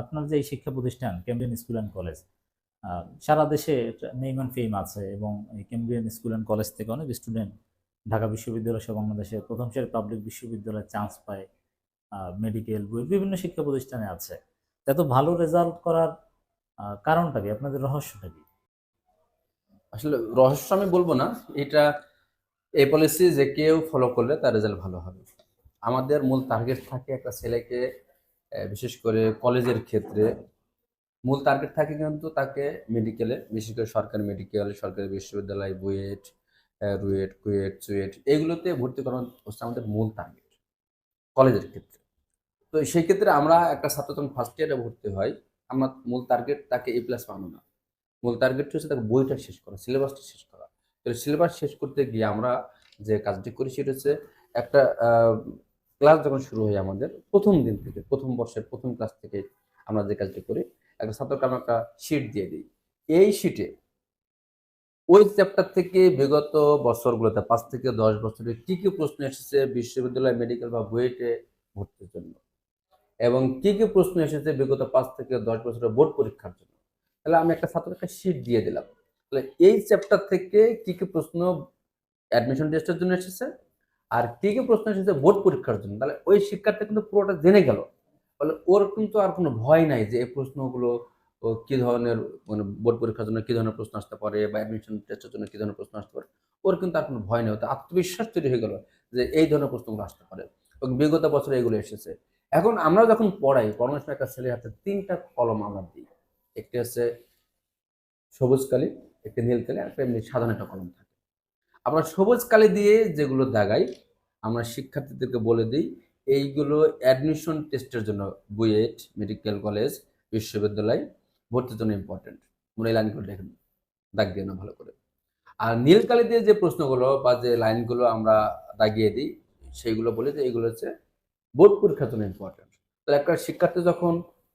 আপনার যে শিক্ষা প্রতিষ্ঠান ক্যাম্ব্রিয়ান স্কুল অ্যান্ড কলেজ সারা দেশে নেইম অ্যান্ড ফেম আছে এবং এই ক্যাম্ব্রিয়ান স্কুল অ্যান্ড কলেজ থেকে অনেক স্টুডেন্ট ঢাকা বিশ্ববিদ্যালয় সহ বাংলাদেশের প্রথম সারি পাবলিক বিশ্ববিদ্যালয়ে চান্স পায় মেডিকেল বিভিন্ন শিক্ষা প্রতিষ্ঠানে আছে। এত ভালো রেজাল্ট করার কারণটা কি? আপনাদের রহস্যটা কি? আসলে রহস্য আমি বলব না। এটা এই পলিসি যে কেউ ফলো করলে তার রেজাল্ট ভালো হবে। আমাদের মূল টার্গেট থাকে একটা ছেলেকে বিশেষ করে কলেজের ক্ষেত্রে মূল টার্গেট থাকে কিন্তু তাকে মেডিকেলে বিশেষ করে সরকারি মেডিকেল সরকারি বিশ্ববিদ্যালয়, বুয়েট রুয়েট, কুয়েট চুয়েট এগুলোতে ভর্তি করানো হচ্ছে আমাদের মূল টার্গেট কলেজের ক্ষেত্রে। তো সেই ক্ষেত্রে আমরা একটা ছাত্র যখন ফার্স্ট ইয়ারে ভর্তি হয়, আমরা মূল টার্গেট তাকে এ প্লাস পানো না মূল টার্গেট হচ্ছে তাকে বইটা শেষ করা সিলেবাসটা শেষ করা। তো সিলেবাস শেষ করতে গিয়ে আমরা যে কাজটি করি সেটা হচ্ছে একটা ক্লাস যখন শুরু হয় আমাদের, প্রথম দিন থেকে, প্রথম বর্ষের প্রথম ক্লাস থেকে আমরা যে কাজটি করি একটা ছাত্রকে আমরা একটা শিট দিয়ে দিই। এই শিটে ওই চ্যাপ্টার থেকে বিগত বছরগুলোতে, পাঁচ থেকে দশ বছরে কি কি প্রশ্ন এসেছে বিশ্ববিদ্যালয় মেডিকেল বা বুয়েটে ভর্তির জন্য? এবং কি কি প্রশ্ন এসেছে বিগত পাঁচ থেকে দশ বছরের বোর্ড পরীক্ষার জন্য? তাহলে আমি একটা ছাত্রকে শিট দিয়ে দিলাম। তাহলে এই চ্যাপ্টার থেকে কি কি প্রশ্ন অ্যাডমিশন টেস্টের জন্য এসেছে? আর কি কি প্রশ্ন এসেছে বোর্ড পরীক্ষার জন্য? তাহলে ওই শিক্ষার্থী কিন্তু পুরোটা জেনে গেল। ফলে ওর কিন্তু আর কোনো ভয় নাই যে এই প্রশ্নগুলো কি ধরনের মানে বোর্ড পরীক্ষার জন্য কী ধরনের প্রশ্ন আসতে পারে বা অ্যাডমিশন টেস্টের জন্য কী ধরনের প্রশ্ন আসতে পারে, ওর কিন্তু আর কোনো ভয় নেই। আত্মবিশ্বাস তৈরি হয়ে গেল যে এই ধরনের প্রশ্নগুলো আসতে পারে। এবং বিগত বছরে এগুলো এসেছে। এখন আমরা যখন পড়াই পড়ানোর সময় একটা ছেলের হাতে তিনটা কলম আমরা দিই। একটি হচ্ছে সবুজ কালি, একটি নীল কালি, আর একটা এমনি সাধারণ একটা কলম থাকে। আমরা সবুজ কালি দিয়ে যেগুলো দাগাই আমরা শিক্ষার্থীদেরকে বলে দিই, এইগুলো অ্যাডমিশন টেস্টের জন্য বুয়েট মেডিকেল কলেজ বিশ্ববিদ্যালয় ভর্তির জন্য ইম্পর্টেন্ট মনে এই লাইনগুলো দেখেন, দাগ দিয়ে না, ভালো করে। আর নীল কালি দিয়ে যে প্রশ্নগুলো বা যে লাইনগুলো আমরা দাগিয়ে দিই, সেইগুলো বলে যে এইগুলো হচ্ছে বোর্ড পরীক্ষার জন্য ইম্পর্টেন্ট তো একটা শিক্ষার্থী যখন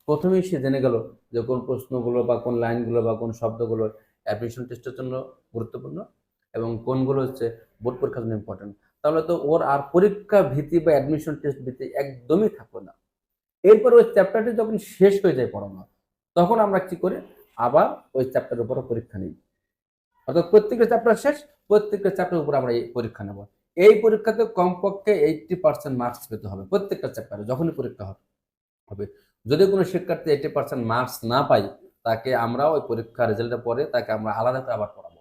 প্রথমেই সে জেনে গেল যে কোন প্রশ্নগুলো বা কোন লাইনগুলো বা কোন শব্দগুলো অ্যাডমিশন টেস্টের জন্য গুরুত্বপূর্ণ এবং কোনগুলো হচ্ছে বোর্ড পরীক্ষার জন্য ইম্পর্টেন্ট তাহলে তো ওর আর পরীক্ষা ভীতি বা অ্যাডমিশন টেস্ট ভীতি একদমই থাকবে না। এরপর ওই চ্যাপ্টারটি যখন শেষ হয়ে যায় পড়ানো, তখন আমরা কি করি? আবার ওই চ্যাপ্টারের উপর পরীক্ষা নিই। অর্থাৎ প্রত্যেকটা চ্যাপ্টার শেষ, প্রত্যেকটা চ্যাপ্টারের উপর আমরা এই পরীক্ষা নেব। এই পরীক্ষাতে কমপক্ষে এইটটি পার্সেন্ট মার্কস পেতে হবে প্রত্যেকটা চ্যাপ্টারে যখনই পরীক্ষা হবে যদি কোনো শিক্ষার্থী এইটি পার্সেন্ট মার্কস না পাই তাকে আমরা ওই পরীক্ষা রেজাল্টের পরে তাকে আমরা আলাদা করে আবার পড়াবো।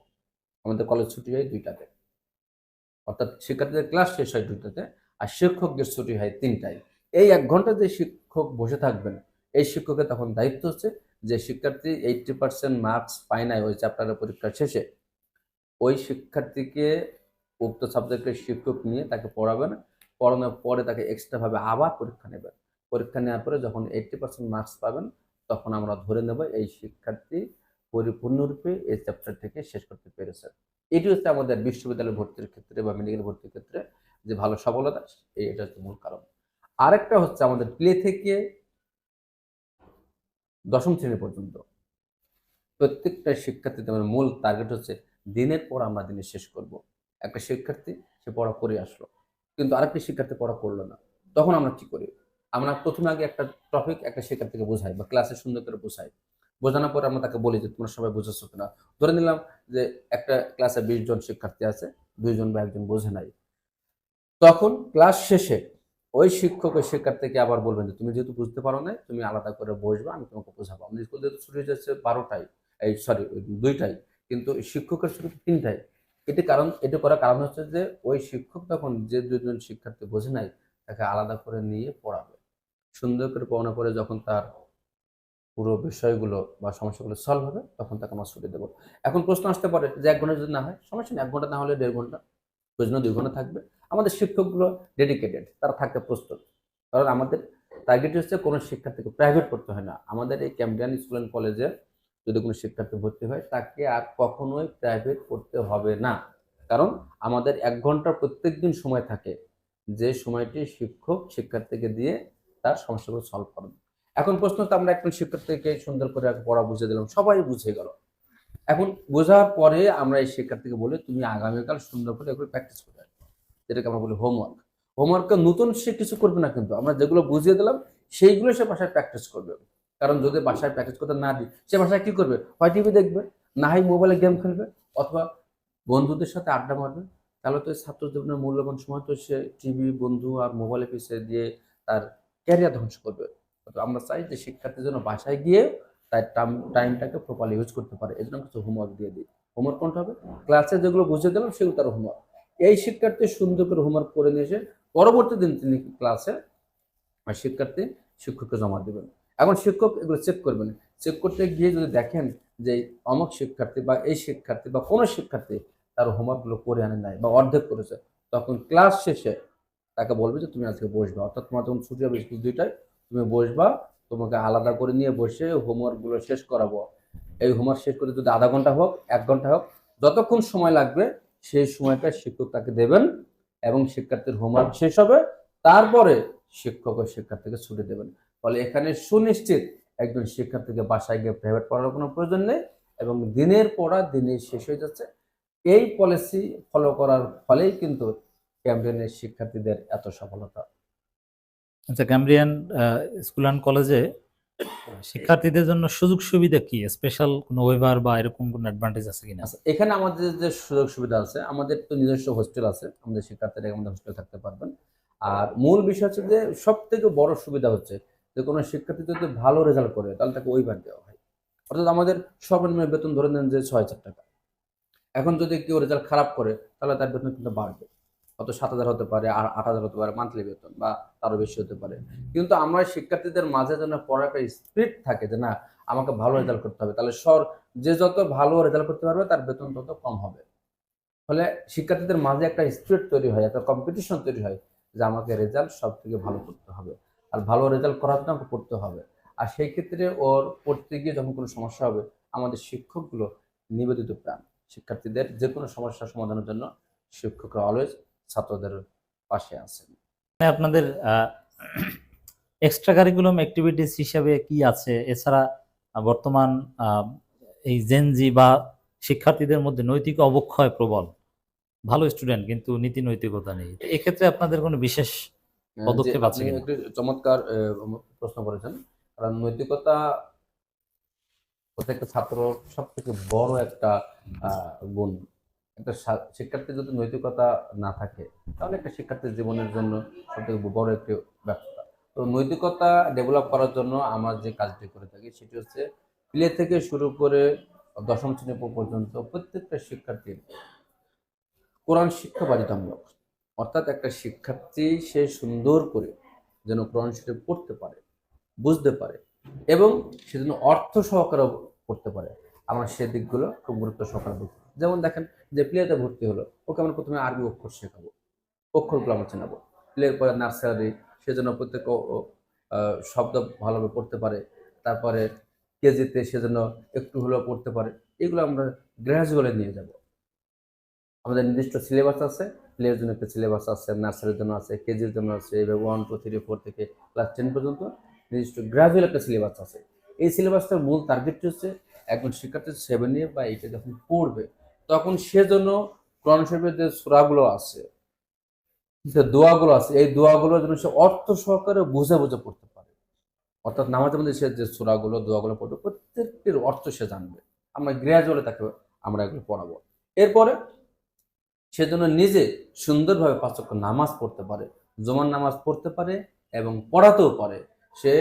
আমাদের কলেজ ছুটি হয় দুইটাতে। অর্থাৎ শিক্ষার্থীদের ক্লাস শেষ হয় দুইটাতে আর শিক্ষকদের ছুটি হয় তিনটায়। এই এক ঘণ্টা যে শিক্ষক বসে থাকবেন, এই শিক্ষকের তখন দায়িত্ব হচ্ছে যে শিক্ষার্থী এইটটি পার্সেন্ট মার্কস পায় নাই ওই চ্যাপ্টারের পরীক্ষার শেষে, ওই শিক্ষার্থীকে উক্ত সাবজেক্টের শিক্ষক নিয়ে তাকে পড়াবেন, পড়ানোর পরে তাকে এক্সট্রাভাবে আবার পরীক্ষা নেবেন। পরীক্ষা নেওয়ার পরে যখন এইটটি পার্সেন্ট মার্কস পাবেন, তখন আমরা ধরে নেব এই শিক্ষার্থী পরিপূর্ণরূপে এই চ্যাপ্টার থেকে শেষ করতে পেরেছে। এটি হচ্ছে আমাদের বিশ্ববিদ্যালয় ভর্তির ক্ষেত্রে বা মেডিকেল ভর্তির ক্ষেত্রে যে ভালো সফলতা এটা হচ্ছে মূল কারণ। আরেকটা হচ্ছে আমাদের প্লে থেকে দশম শ্রেণি পর্যন্ত। প্রত্যেকটা শিক্ষার্থীতে আমার মূল টার্গেট হচ্ছে দিনের পর আমরা দিনে শেষ করব। একটা শিক্ষার্থী, সে পড়া করে আসলো। কিন্তু আরেকটি শিক্ষার্থী পড়া করল না। তখন আমরা কি করি? আমরা প্রথমে আগে একটা টপিক একটা শিক্ষার্থীকে বোঝাই বা ক্লাসে সুন্দর করে বোঝাই। বোঝানোর পরে আমরা তাকে বলি যে, তোমরা সবাই বুঝেছ কিনা? ধরে নিলাম যে, একটা ক্লাসে বিশ জন শিক্ষার্থী আছে দুইজন বা একজন বোঝে নাই। তখন ক্লাস শেষে ওই শিক্ষক, ওই শিক্ষার্থীকে আবার বলবেন যে, তুমি যেহেতু বুঝতে পারো না তুমি আলাদা করে বসবে, আমি তোমাকে বোঝাবো। আমাদের স্কুল যেহেতু ছুটি যাচ্ছে বারোটায়, এই সরি দুইটাই কিন্তু শিক্ষকের ছুটি তিনটায়। এটি কারণ, এটি করার কারণ হচ্ছে যে, ওই শিক্ষক তখন যে দুজন শিক্ষার্থী বোঝে নাই, তাকে আলাদা করে নিয়ে পড়াবে। সুন্দর করে পড়ানোর পরে যখন তার পুরো বিষয়গুলো বা সমস্যাগুলো সলভ হবে, তখন তাকে আমরা ছুটি দেবো। এখন প্রশ্ন আসতে পারে যে এক ঘণ্টা যদি না হয়, সমস্যা নেই, এক ঘণ্টা না হলে দেড় ঘণ্টা, প্রয়োজনে দুই ঘণ্টা থাকবে। আমাদের শিক্ষকগুলো ডেডিকেটেড তারা থাকতে প্রস্তুত। কারণ আমাদের টার্গেট হচ্ছে কোনো শিক্ষার্থীকে প্রাইভেট করতে হয় না। আমাদের এই ক্যাম্পিয়ান স্কুল অ্যান্ড কলেজে যদি কোনো শিক্ষার্থী ভর্তি হয়, তাকে আর কখনোই প্রাইভেট করতে হবে না। কারণ আমাদের এক ঘণ্টা প্রত্যেক দিন সময় থাকে, যে সময়টি শিক্ষক শিক্ষার্থীকে দিয়ে তার সমস্যাগুলো সলভ করবে এখন প্রশ্ন তো আমরা একজন শিক্ষার্থীকে সুন্দর করে পড়া বুঝে দিলাম, সবাই বুঝে গেল। এখন বোঝার পরে আমরা এই শিক্ষার্থীকে বলি, তুমি আগামীকাল সুন্দর করে এগুলো প্র্যাকটিস করে। যেটাকে আমরা বলি হোমওয়ার্ক হোমওয়ার্ককে নতুন সে কিছু করবে না কিন্তু, আমরা যেগুলো বুঝিয়ে দিলাম, সেইগুলো সে বাসায় প্র্যাকটিস করবে। কারণ যদি বাসায় প্র্যাকটিস করতে না দিই, সে বাসায় কি করবে? হয় টিভি দেখবে, না হয় মোবাইলে গেম খেলবে, অথবা বন্ধুদের সাথে আড্ডা মারবে। তাহলে তো ছাত্র জীবনের মূল্যবান সময় তো সে টিভি বন্ধু আর মোবাইলে পিছিয়ে দিয়ে তার ক্যারিয়ার ধ্বংস করবে। আমরা চাই যে শিক্ষার্থীর জন্য বাসায় গিয়ে তার টাইমটাকে প্রপারলি ইউজ করতে পারে। এই জন্য কিছু হোমওয়ার্ক দিয়ে দিই। হোমওয়ার্ক কোনটা হবে? ক্লাসে যেগুলো বুঝে দিলাম সেগুলো তার হোমওয়ার্ক এই শিক্ষার্থী সুন্দর করে হোমওয়ার্ক করে নিয়ে এসে পরবর্তী দিন তিনি ক্লাসে শিক্ষার্থী শিক্ষককে জমা দেবেন। এখন শিক্ষক এগুলো চেক করবেন। চেক করতে গিয়ে যদি দেখেন যে অমুক শিক্ষার্থী বা এই শিক্ষার্থী বা কোনো শিক্ষার্থী তার হোমওয়ার্কগুলো করে আনে নাই বা অর্ধেক করেছে, তখন ক্লাস শেষে তাকে বলবে যে, তুমি আজকে বসবে। অর্থাৎ তোমার যখন ছুটি হবে, স্কুল দুইটায় তুমি বসবা, তোমাকে আলাদা করে নিয়ে বসে হোমওয়ার্কগুলো শেষ করাবো। এই হোমওয়ার্ক শেষ করে যদি আধা ঘণ্টা হোক, এক ঘণ্টা হোক, যতক্ষণ সময় লাগবে, সেই সময়টা শিক্ষক তাকে দেবেন এবং শিক্ষার্থীর হোমওয়ার্ক শেষ হবে। তারপরে শিক্ষক ও শিক্ষার্থীকে ছুটি দেবেন। ফলে এখানে সুনিশ্চিত একজন শিক্ষার্থীকে বাসায় গিয়ে প্রাইভেট পড়ার কোনো প্রয়োজন নেই এবং দিনের পড়া দিনেই শেষ হয়ে যাচ্ছে। এই পলিসি ফলো করার ফলেই কিন্তু ক্যাম্পেইনের শিক্ষার্থীদের এত সফলতা। আচ্ছা ক্যামব্রিয়ান স্কুল অ্যান্ড কলেজে শিক্ষার্থীদের জন্য সুযোগ সুবিধা কি? স্পেশাল কোনো ওয়েভার বা এরকম কোনো অ্যাডভান্টেজ আছে কিনা? আচ্ছা এখানে আমাদের যে সুযোগ সুবিধা আছে, আমাদের তো নিজস্ব হোস্টেল আছে, আমাদের শিক্ষার্থীরা আমাদের হোস্টেলে থাকতে পারবেন। আর মূল বিষয় হচ্ছে যে সব থেকে বড় সুবিধা হচ্ছে যে কোনো শিক্ষার্থী যদি ভালো রেজাল্ট করে, তাহলে তাকে ওয়েভার দেওয়া হয়। অর্থাৎ আমাদের সর্বনিম্ন বেতন ধরে নেন যে ছয় হাজার টাকা। এখন যদি কেউ রেজাল্ট খারাপ করে, তাহলে তার বেতন কিন্তু বাড়বে। হয়তো সাত হাজার হতে পারে আর আট হাজার হতে পারে মান্থলি বেতন বা তারও বেশি হতে পারে। কিন্তু আমরা শিক্ষার্থীদের মাঝে যেন পড়ার একটা স্পিরিট থাকে যে না আমাকে ভালো রেজাল্ট করতে হবে। তাহলে সর যে যত ভালো রেজাল্ট করতে পারবে তার বেতন তত কম হবে। ফলে শিক্ষার্থীদের মাঝে একটা স্পিড তৈরি হয় একটা কম্পিটিশন তৈরি হয় যে আমাকে রেজাল্ট সব থেকে ভালো করতে হবে। আর ভালো রেজাল্ট করার জন্য আমাকে পড়তে হবে। আর সেই ক্ষেত্রে ওর পড়তে গিয়ে যখন কোনো সমস্যা হবে আমাদের শিক্ষকগুলো নিবেদিত প্রাণ। শিক্ষার্থীদের যে কোনো সমস্যার সমাধানের জন্য শিক্ষকরা অলওয়েজ ছাত্রদের পাশে আছেন। মানে আপনাদের এক্সট্রা কারিকুলাম অ্যাক্টিভিটিস হিসাবে কি আছে? এছাড়া বর্তমান এই জেনজি বা শিক্ষার্থীদের মধ্যে নৈতিক অবক্ষয় প্রবল। ভালো স্টুডেন্ট কিন্তু নীতি নৈতিকতা নেই। এক্ষেত্রে আপনাদের কোনো বিশেষ পদক্ষেপ আছে একটি চমৎকার প্রশ্ন করেছেন। কারণ নৈতিকতা প্রত্যেকটা ছাত্র সব থেকে বড় একটা আহ, গুণ। একটা শিক্ষার্থীর যদি নৈতিকতা না থাকে, তাহলে একটা শিক্ষার্থীর জীবনের জন্য সব থেকে বড় একটি ব্যর্থতা। তো নৈতিকতা ডেভেলপ করার জন্য আমরা যে কাজটি করে থাকি, সেটি হচ্ছে প্লে থেকে শুরু করে দশম শ্রেণি পর্যন্ত প্রত্যেকটা শিক্ষার্থীর কোরআন শিক্ষা বাধ্যতামূলক। অর্থাৎ একটা শিক্ষার্থী সে সুন্দর করে যেন কোরআন শরীফ পড়তে পারে, বুঝতে পারে এবং সে যেন অর্থ সহকারে পড়তে পারে। আমরা সে দিকগুলো খুব গুরুত্ব সহকারে দেখি যেমন দেখেন যে প্লেতে ভর্তি হলো, ওকে আমরা প্রথমে আরবি অক্ষর শেখাবো, অক্ষরগুলো আমরা চেনাবো। প্লের পরে নার্সারি সে যেন প্রত্যেক শব্দ ভালোভাবে পড়তে পারে, তারপরে কেজিতে সে যেন একটু হলেও পড়তে পারে, এগুলো আমরা গ্রাজুয়ালি নিয়ে যাব। আমাদের নির্দিষ্ট সিলেবাস আছে প্লের জন্য একটা সিলেবাস আছে নার্সারির জন্য আছে, কেজির জন্য আছে, এভাবে ওয়ান টু থ্রি ফোর থেকে ক্লাস টেন পর্যন্ত নির্দিষ্ট গ্রাজুয়াল একটা সিলেবাস আছে। এই সিলেবাসটার মূল টার্গেটটি হচ্ছে একজন শিক্ষার্থী সেভেন সেভেনে বা এইটে যখন পড়বে তখন সে জন্য কোরআন শরীফের যে সুরাগুলো আছে, যে দোয়াগুলো আছে, এই দোয়াগুলো যেন সে অর্থ সহকারে বুঝে বুঝে পড়তে পারে। অর্থাৎ নামাজের মধ্যে সে যে সুরাগুলো, দোয়াগুলো পড়বে প্রত্যেকটির অর্থ সে জানবে। আমরা গ্রাজুয়ালি তাকে আমরা এগুলো পড়াবো। এরপরে সে নিজে সুন্দরভাবে পাঁচক্য নামাজ পড়তে পারে জমান নামাজ পড়তে পারে এবং পড়াতেও পারে। সে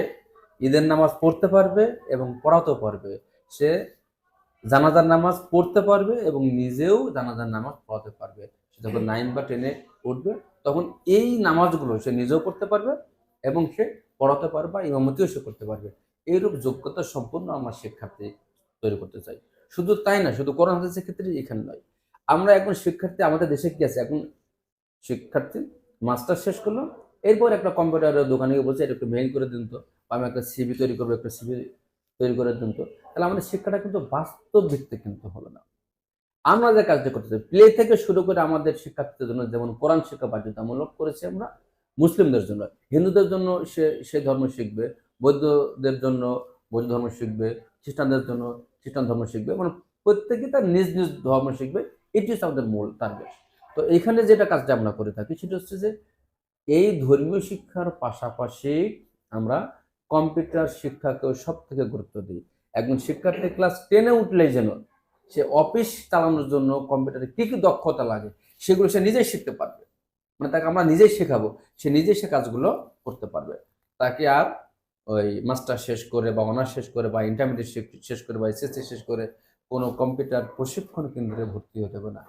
ঈদের নামাজ পড়তে পারবে এবং পড়াতেও পারবে। সে জানাজার নামাজ পড়তে পারবে এবং নিজেও জানাজার নামাজ পড়াতে পারবে। সে যখন নাইন বা টেনে উঠবে, তখন এই নামাজগুলো সে নিজেও পড়তে পারবে এবং সে পড়াতে পারবে বা ইমামতিও সে করতে পারবে। এইরূপ যোগ্যতা সম্পূর্ণ আমার শিক্ষার্থী তৈরি করতে চাই। শুধু তাই না, শুধু করোনা হাদিসের ক্ষেত্রে এখানে নয়। আমরা এখন শিক্ষার্থী আমাদের দেশে কি আছে? এখন শিক্ষার্থী মাস্টার শেষ করল, এরপর একটা কম্পিউটারের দোকানে গিয়ে বলছে, এটা একটু মেইল করে দিন তো। আমি একটা সিভি তৈরি করব, একটা সিভি তৈরি করে দিন তো। তাহলে আমাদের শিক্ষাটা কিন্তু বাস্তব ভিত্তিক কিন্তু হলো না। আমরা যে কাজটা করতে চাই প্লে থেকে শুরু করে আমাদের শিক্ষার্থীদের জন্য যেমন কোরআন শিক্ষা বাধ্যতামূলক করেছি আমরা, মুসলিমদের জন্য। হিন্দুদের জন্য সে সে ধর্ম শিখবে, বৌদ্ধদের জন্য বৌদ্ধ ধর্ম শিখবে, খ্রিস্টানদের জন্য খ্রিস্টান ধর্ম শিখবে মানে প্রত্যেকে তার নিজ নিজ ধর্ম শিখবে। এটি হচ্ছে আমাদের মূল টার্গেট তো এখানে যেটা কাজটা আমরা করে থাকি, সেটা হচ্ছে যে এই ধর্মীয় শিক্ষার পাশাপাশি আমরা কম্পিউটার শিক্ষাকেও সব থেকে গুরুত্ব দিই। একজন শিক্ষার্থী ক্লাস টেনে উঠলেই যেন সে অফিস চালানোর জন্য কম্পিউটারে কি কি দক্ষতা লাগে, সেগুলো সে নিজেই শিখতে পারবে। মানে তাকে আমরা নিজেই শেখাবো, সে নিজেই সে কাজগুলো করতে পারবে। তাকে আর ওই মাস্টার শেষ করে বা অনার্স শেষ করে বা ইন্টারমিডিয়েট শেষ করে বা এসএসসি শেষ করে কোনো কম্পিউটার প্রশিক্ষণ কেন্দ্রে ভর্তি হতে হবে না।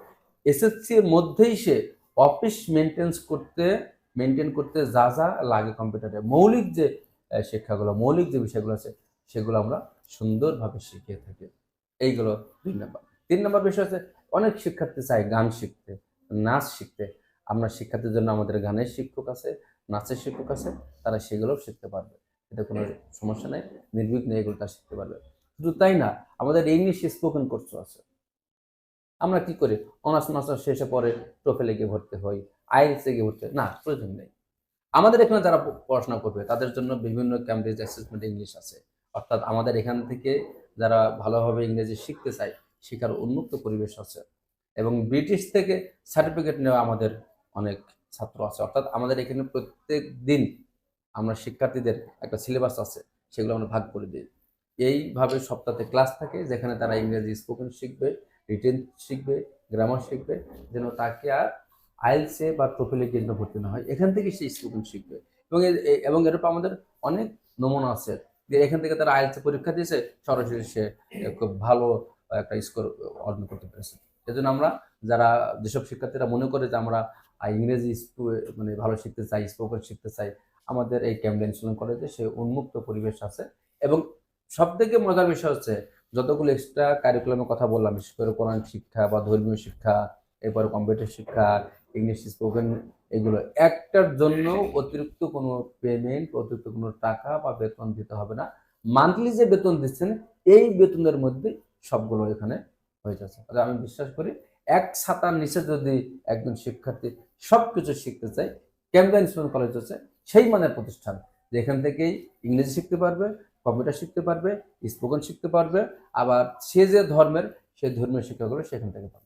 এসএসসি এর মধ্যেই সে অফিস মেনটেন্স করতে মেনটেন করতে যা যা লাগে কম্পিউটারে। মৌলিক যে শিক্ষাগুলো, মৌলিক যে বিষয়গুলো আছে, সেগুলো আমরা সুন্দরভাবে শিখিয়ে থাকি। এইগুলো দুই নম্বর। তিন নম্বর বিষয় হচ্ছে, অনেক শিক্ষার্থী চায় গান শিখতে, নাচ শিখতে। আমরা শিক্ষার্থীর জন্য আমাদের গানের শিক্ষক আছে, নাচের শিক্ষক আছে, তারা সেগুলোও শিখতে পারবে। এতে কোনো সমস্যা নেই, নির্বিঘ্নে এগুলো তারা শিখতে পারবে। শুধু তাই না, আমাদের ইংলিশ স্পোকেন কোর্স আছে। আমরা কি করি? অনার্স মাস্টার শেষে পরে টোফেলে গিয়ে ভর্তি হই আইএলসে গিয়ে ভর্তি না, প্রয়োজন নেই। আমাদের এখানে যারা পড়াশোনা করবে, তাদের জন্য বিভিন্ন ক্যামব্রিজ অ্যাসেসমেন্ট ইংলিশ আছে। অর্থাৎ আমাদের এখান থেকে যারা ভালোভাবে ইংরেজি শিখতে চায় শেখার উন্মুক্ত পরিবেশ আছে। এবং ব্রিটিশ থেকে সার্টিফিকেট নেওয়া আমাদের অনেক ছাত্র আছে। অর্থাৎ আমাদের এখানে প্রত্যেক দিন আমরা শিক্ষার্থীদের একটা সিলেবাস আছে, সেগুলো আমরা ভাগ করে দিই। এইভাবে সপ্তাহে ক্লাস থাকে, যেখানে তারা ইংরেজি স্পোকেন শিখবে রিটেন শিখবে গ্রামার শিখবে, যেন তাকে আর আইএলসে বা টোফেলে কেন্দ্র ভর্তি না হয়, এখান থেকে সে স্পোকেন শিখবে। এবং এবং এরূপ আমাদের অনেক নমুনা আছে যে এখান থেকে তারা আইএলসে পরীক্ষা দিয়েছে, সরাসরি সে খুব ভালো একটা স্কোর অর্জন করতে পেরেছে। সেজন্য আমরা যারা যেসব শিক্ষার্থীরা মনে করে যে আমরা ইংরেজি মানে ভালো শিখতে চাই, স্পোকেন শিখতে চাই, আমাদের এই ক্যাম্পেন কলেজে সে উন্মুক্ত পরিবেশ আছে। এবং সব থেকে মজার বিষয় হচ্ছে, যতগুলো এক্সট্রা কারিকুলামের কথা বললাম, বিশেষ করে কোরআন শিক্ষা বা ধর্মীয় শিক্ষা, এরপরে কম্পিউটার শিক্ষা ইংলিশ স্পোকেন এগুলো। একটার জন্য অতিরিক্ত কোনো পেমেন্ট অতিরিক্ত কোনো টাকা বা বেতন দিতে হবে না। মান্থলি যে বেতন দিচ্ছেন, এই বেতনের মধ্যে সবগুলো এখানে হয়ে যাচ্ছে। আমি বিশ্বাস করি, এক ছাতার নিচে যদি একজন শিক্ষার্থী সব কিছু শিখতে চায় ক্যাম্পেন স্কুল কলেজ হচ্ছে সেই মানের প্রতিষ্ঠান, যেখান থেকেই ইংরেজি শিখতে পারবে, কম্পিউটার শিখতে পারবে স্পোকেন শিখতে পারবে, আবার সে যে ধর্মের সেই ধর্মীয় শিক্ষাগুলো সেখান থেকে পাবে।